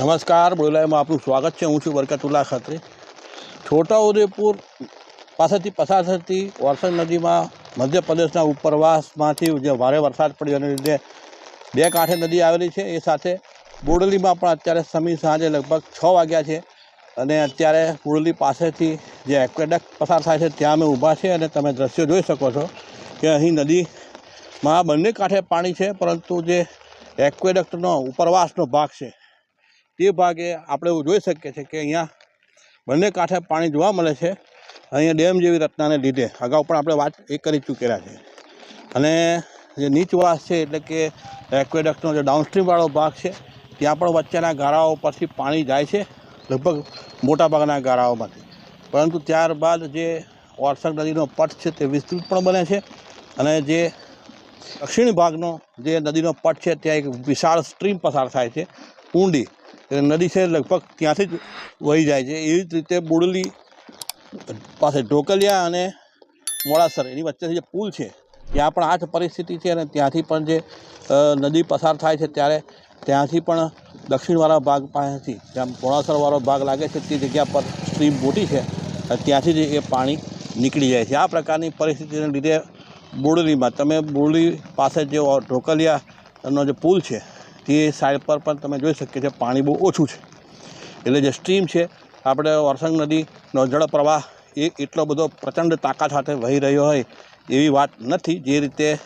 નમસ્કાર બોલાયમાં આપનું સ્વાગત છે. હું છું બરકતુલ્લા ખત્રી. છોટાઉદેપુર પાસેથી પસાર થતી વરસાદ નદીમાં મધ્યપ્રદેશના ઉપરવાસમાંથી જે ભારે વરસાદ પડ્યો એને લીધે બે કાંઠે નદી આવેલી છે. એ સાથે બોડલીમાં પણ અત્યારે સમી સાંજે લગભગ છ વાગ્યા છે અને અત્યારે બોડલી પાસેથી જે એક્વેડક પસાર થાય છે ત્યાં અમે ઊભા છે અને તમે દ્રશ્યો જોઈ શકો છો કે અહીં નદીમાં બંને કાંઠે પાણી છે, પરંતુ જે એક્વેડક્ટનો ઉપરવાસનો ભાગ છે તે ભાગે આપણે એવું જોઈ શકીએ છીએ કે અહીંયા બંને કાંઠે પાણી જોવા મળે છે. અહીંયા ડેમ જેવી રચનાને લીધે. અગાઉ પણ આપણે વાત એ કરી ચૂકેલા છે. અને જે નીચવાસ છે એટલે કે એક્વેડક્ટનો જે ડાઉનસ્ટ્રીમવાળો ભાગ છે, ત્યાં પણ વચ્ચેના ગારાઓ પરથી પાણી જાય છે, લગભગ મોટાભાગના ગારાઓમાંથી પરંતુ ત્યારબાદ જે ઓરસંગ નદીનો પટ છે તે વિસ્તૃત પણ બને છે અને જે દક્ષિણ ભાગનો જે નદીનો પટ છે, ત્યાં એક વિશાળ સ્ટ્રીમ પસાર થાય છે ઊંડી એ નદી છે લગભગ ત્યાંથી જ વહી જાય છે. એવી જ રીતે બોડલી પાસે ઢોકલિયા અને મોડાસર એની વચ્ચેથી જે પુલ છે, ત્યાં પણ આ જ પરિસ્થિતિ છે અને ત્યાંથી પણ જે નદી પસાર થાય છે ત્યારે ત્યાંથી પણ દક્ષિણવાળા ભાગ પાસેથી, જ્યાં મોડાસરવાળો ભાગ લાગે છે તે જગ્યા પર સ્ટ્રીમ મોટી છે, ત્યાંથી જ એ પાણી નીકળી જાય છે. આ પ્રકારની પરિસ્થિતિને લીધે બોડલીમાં તમે બોડલી પાસે જે ઢોકલિયાનો જે પુલ છે તે સાઈડ પર પણ તમે જોઈ શકીએ છીએ પાણી બહુ ઓછું છે. એટલે જે સ્ટ્રીમ છે, આપણે વરસંગ નદીનો જળ પ્રવાહ એ એટલો બધો પ્રચંડ તાકાત સાથે વહી રહ્યો હોય એવી વાત નથી. જે રીતે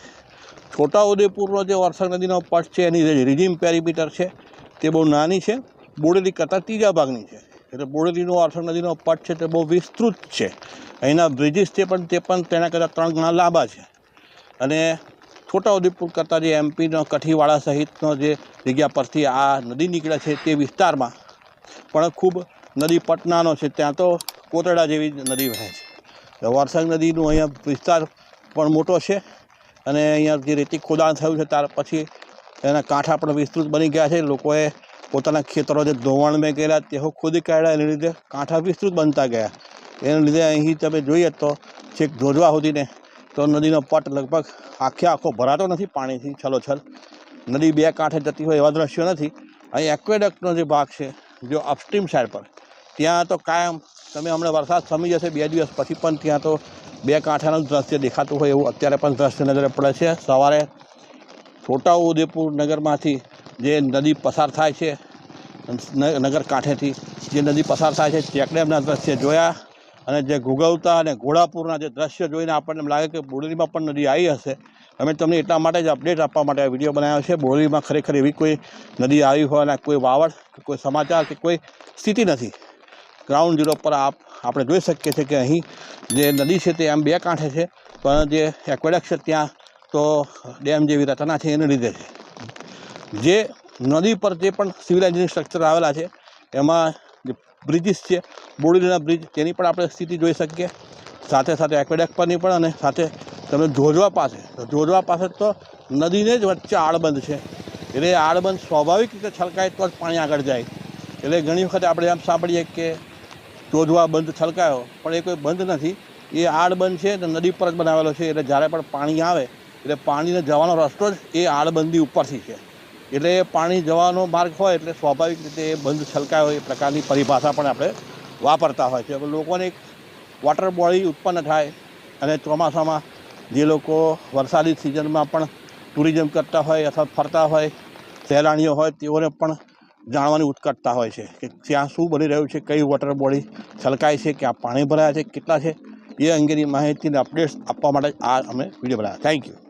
છોટાઉદેપુરનો જે વરસાદ નદીનો પટ છે, એની જે રિઝિમ પેરીમીટર છે, તે બહુ નાની છે. બોડેલી કરતાં ત્રીજા ભાગની છે. એટલે બોડેલીનો વરસાદ નદીનો પટ છે તે બહુ વિસ્તૃત છે. અહીંના બ્રિજીસ છે પણ તે પણ તેના કરતાં ત્રણ ગણા લાંબા છે. અને છોટાઉદેપુર કરતાં જે એમપીનો કઠીવાડા સહિતનો જે જગ્યા પરથી આ નદી નીકળે છે તે વિસ્તારમાં પણ ખૂબ નદી પટનાનો છે. ત્યાં તો કોતરડા જેવી નદી વહે છે. વરસાદ નદીનું અહીંયા વિસ્તાર પણ મોટો છે અને અહીંયા જે રેતી ખોદાણ થયું છે ત્યાર પછી એના કાંઠા પણ વિસ્તૃત બની ગયા છે. લોકોએ પોતાના ખેતરો જે ધોવાણ મેં ગયેલા તેઓ ખોદી કાઢ્યા, એને લીધે કાંઠા વિસ્તૃત બનતા ગયા. એને લીધે અહીં તમે જોઈએ તો છેક ધોજવા સુધીને તો નદીનો પટ લગભગ આખે આખો ભરાતો નથી પાણીથી, છલોછલ. નદી બે કાંઠે જતી હોય એવા દ્રશ્યો નથી. અહીં એક્વેડક્ટનો જે ભાગ છે, જો અપસ્ટ્રીમ સાઈડ પર, ત્યાં તો કાયમ તમે હમણાં વરસાદ સમી જશે બે દિવસ પછી પણ ત્યાં તો બે કાંઠાનું દ્રશ્ય દેખાતું હોય એવું અત્યારે પણ દ્રશ્ય નજરે પડે છે. સવારે છોટાઉદેપુર નગરમાંથી જે નદી પસાર થાય છે નગર કાંઠેથી જે નદી પસાર થાય છે, ચેકડેમના દ્રશ્ય જોયા. અને જે ઘૂઘવતા અને ઘોડાપુરના જે દ્રશ્ય જોઈને આપણને લાગે કે બોડેલીમાં પણ નદી આવી હશે. અમે તમને એટલા માટે જ અપડેટ આપવા માટે આ વીડિયો બનાવ્યો છે. બોડેલીમાં ખરેખર એવી કોઈ નદી આવી હોય કોઈ વાવડ કે કોઈ સમાચાર કે કોઈ સ્થિતિ નથી. ગ્રાઉન્ડ ઝીરો પર આપ, આપણે જોઈ શકીએ છીએ કે અહીં જે નદી છે તે આમ બે કાંઠે છે, પણ જે એક્વેડક છે ત્યાં તો ડેમ જેવી રચના છે એને લીધે છે. જે નદી પર જે પણ સિવિલ એન્જિનિયરિંગ સ્ટ્રક્ચર આવેલા છે, એમાં બ્રિજીસ છે બોડીના બ્રિજ, તેની પણ આપણે સ્થિતિ જોઈ શકીએ. સાથે સાથે એક્વેડેક પરની પણ અને સાથે તમે જોજવા પાસે જોજવા પાસે તો નદીને જ વચ્ચે આળબંધ છે. એટલે એ આળબંધ સ્વાભાવિક રીતે છલકાય તો જ પાણી આગળ જાય. એટલે ઘણી વખત આપણે એમ સાંભળીએ કે જોજવા બંધ છલકાયો, પણ એ કોઈ બંધ નથી. એ આડબંધ છે, તો નદી પર જ બનાવેલો છે, એટલે જ્યારે પણ પાણી આવે, એટલે પાણીને જવાનો રસ્તો જ એ આડબંધી ઉપરથી છે. એટલે પાણી જવાનો માર્ગ હોય એટલે સ્વાભાવિક રીતે બંધ બંધ હોય એ પ્રકારની પરિભાષા પણ આપણે વાપરતા હોય છે. લોકોને વોટર બોડી ઉત્પન્ન થાય અને ચોમાસામાં જે લોકો વરસાદી સિઝનમાં પણ ટુરિઝમ કરતા હોય અથવા ફરતા હોય, સહેલાણીઓ હોય, તેઓને પણ જાણવાની ઉત્કટતા હોય છે કે ત્યાં શું બની રહ્યું છે, કઈ વોટર બોડી છલકાય છે, ક્યાં પાણી ભરાયા છે, કેટલા છે, એ અંગેની માહિતીને અપડેટ્સ આપવા માટે આ અમે વીડિયો બનાવ્યા. Thank you